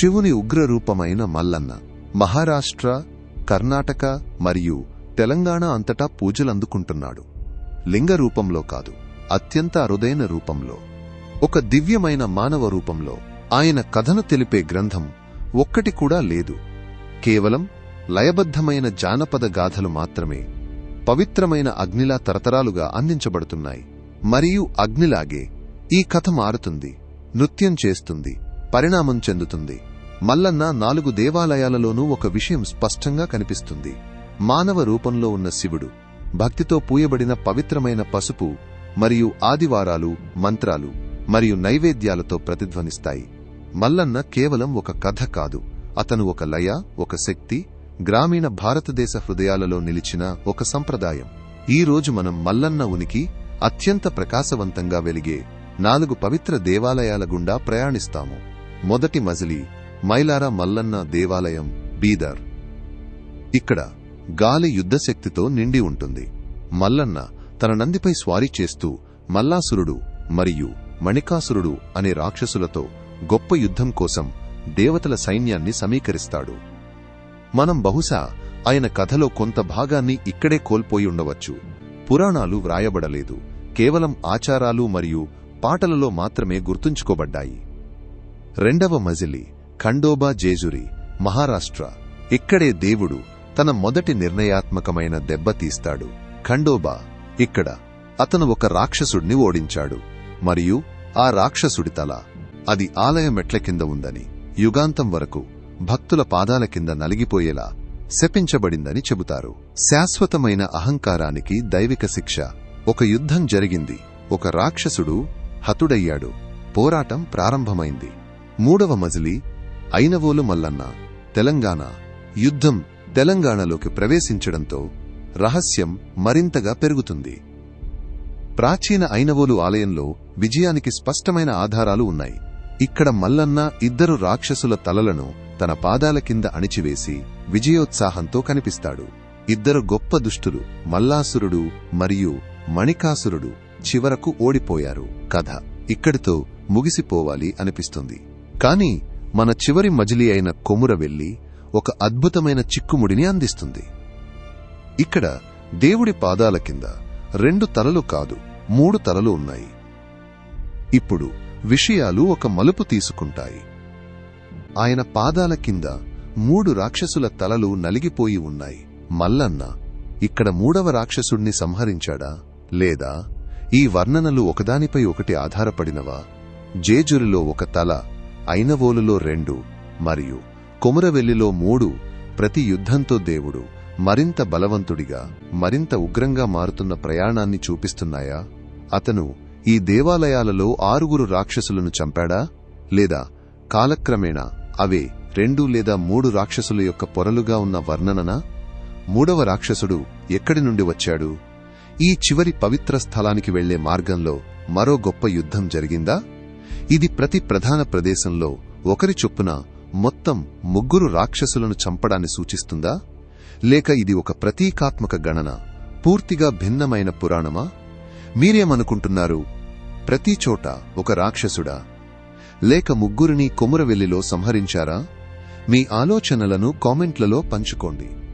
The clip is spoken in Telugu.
శివుని ఉగ్రరూపమైన మల్లన్న మహారాష్ట్ర కర్ణాటక మరియు తెలంగాణ అంతటా పూజలందుకుంటున్నాడు. లింగ రూపంలో కాదు అత్యంత అరుదైన రూపంలో. ఒక దివ్యమైన మానవ రూపంలో ఆయన కథను తెలిపే గ్రంథం ఒక్కటి కూడా లేదు. కేవలం లయబద్ధమైన జానపద గాథలు మాత్రమే పవిత్రమైన అగ్నిలా తరతరాలుగా అందించబడుతున్నాయి. మరియు అగ్నిలాగే ఈ కథ మారుతుంది నృత్యం చేస్తుంది పరిణామం చెందుతుంది. మల్లన్న నాలుగు దేవాలయాలలోనూ ఒక విషయం స్పష్టంగా కనిపిస్తుంది. మానవ రూపంలో ఉన్న శివుడు భక్తితో పూయబడిన పవిత్రమైన పసుపు మరియు ఆదివారాలు మంత్రాలు మరియు నైవేద్యాలతో ప్రతిధ్వనిస్తాయి. మల్లన్న కేవలం ఒక కథ కాదు. అతను ఒక లయ ఒక శక్తి గ్రామీణ భారతదేశ హృదయాలలో నిలిచిన ఒక సంప్రదాయం. ఈ రోజు మనం మల్లన్న ఉనికి అత్యంత ప్రకాశవంతంగా వెలిగే నాలుగు పవిత్ర దేవాలయాల గుండా ప్రయాణిస్తాము. మొదటి మజిలీ మైలారా మల్లన్న దేవాలయం బీదర్. ఇక్కడ గాలి యుద్ధశక్తితో నిండి ఉంటుంది. మల్లన్న తన నందిపై స్వారీ చేస్తూ మల్లాసురుడు మరియు మణికాసురుడు అనే రాక్షసులతో గొప్ప యుద్ధం కోసం దేవతల సైన్యాన్ని సమీకరిస్తాడు. మనం బహుశా ఆయన కథలో కొంత భాగాన్ని ఇక్కడే కోల్పోయి ఉండవచ్చు. పురాణాలు వ్రాయబడలేదు. కేవలం ఆచారాలు మరియు పాటలలో మాత్రమే గుర్తుంచుకోబడ్డాయి. రెండవ మజిలి ఖండోబా జేజురి మహారాష్ట్ర. ఇక్కడే దేవుడు తన మొదటి నిర్ణయాత్మకమైన దెబ్బతీస్తాడు ఖండోబా ఇక్కడ. అతను ఒక రాక్షసుడిని ఓడించాడు. మరియు ఆ రాక్షసుడి తల అది ఆలయ మెట్ల కింద ఉందని యుగాంతం వరకు భక్తుల పాదాల కింద నలిగిపోయేలా శపించబడిందని చెబుతారు. శాశ్వతమైన అహంకారానికి దైవిక శిక్ష. ఒక యుద్ధం జరిగింది. ఒక రాక్షసుడు హతుడయ్యాడు. పోరాటం ప్రారంభమైంది. మూడవ మజిలి ఐనవోలు మల్లన్న తెలంగాణ యుద్ధం తెలంగాణలోకి ప్రవేశించడంతో రహస్యం మరింతగా పెరుగుతుంది. ప్రాచీన ఐనవోలు ఆలయంలో విజయానికి స్పష్టమైన ఆధారాలు ఉన్నాయి. ఇక్కడ మల్లన్న ఇద్దరు రాక్షసుల తలలను తన పాదాల కింద అణిచివేసి విజయోత్సాహంతో కనిపిస్తాడు. ఇద్దరు గొప్ప దుష్టులు మల్లాసురుడు మరియు మణికాసురుడు చివరకు ఓడిపోయారు. కథ ఇక్కడితో ముగిసిపోవాలి అనిపిస్తుంది. కాని మన చివరి మజిలీ అయిన కొముర వెళ్ళి ఒక అద్భుతమైన చిక్కుముడిని అందిస్తుంది. ఇక్కడ దేవుడి పాదాల కింద రెండు తలలు కాదు మూడు తలలు ఉన్నాయి. ఇప్పుడు విషయాలు ఒక మలుపు తీసుకుంటాయి. ఆయన పాదాల కింద మూడు రాక్షసుల తలలు నలిగిపోయి ఉన్నాయి. మల్లన్న ఇక్కడ మూడవ రాక్షసుణ్ణి సంహరించాడా? లేదా ఈ వర్ణనలు ఒకదానిపై ఒకటి ఆధారపడినవా? జేజురిలో ఒక తల ఐనవోలులో రెండు మరియు కొమురవెల్లిలో మూడు ప్రతి యుద్ధంతో దేవుడు మరింత బలవంతుడిగా మరింత ఉగ్రంగా మారుతున్న ప్రయాణాన్ని చూపిస్తున్నాయా? అతను ఈ దేవాలయాలలో ఆరుగురు రాక్షసులను చంపాడా? లేదా కాలక్రమేణా అవే రెండు లేదా మూడు రాక్షసుల యొక్క పొరలుగా ఉన్న వర్ణననా? మూడవ రాక్షసుడు ఎక్కడి నుండి వచ్చాడు? ఈ చివరి పవిత్ర స్థలానికి వెళ్ళే మార్గంలో మరో గొప్ప యుద్ధం జరిగిందా? ఇది ప్రతి ప్రధాన ప్రదేశంలో ఒకరి చొప్పున మొత్తం ముగ్గురు రాక్షసులను చంపడాన్ని సూచిస్తుందా? లేక ఇది ఒక ప్రతీకాత్మక గణన పూర్తిగా భిన్నమైన పురాణమా? మీరేమనుకుంటున్నారు? ప్రతి చోట ఒక రాక్షసుడా? లేక ముగ్గురిని కొమురవెల్లిలో సంహరించారా? మీ ఆలోచనలను కామెంట్లలో పంచుకోండి.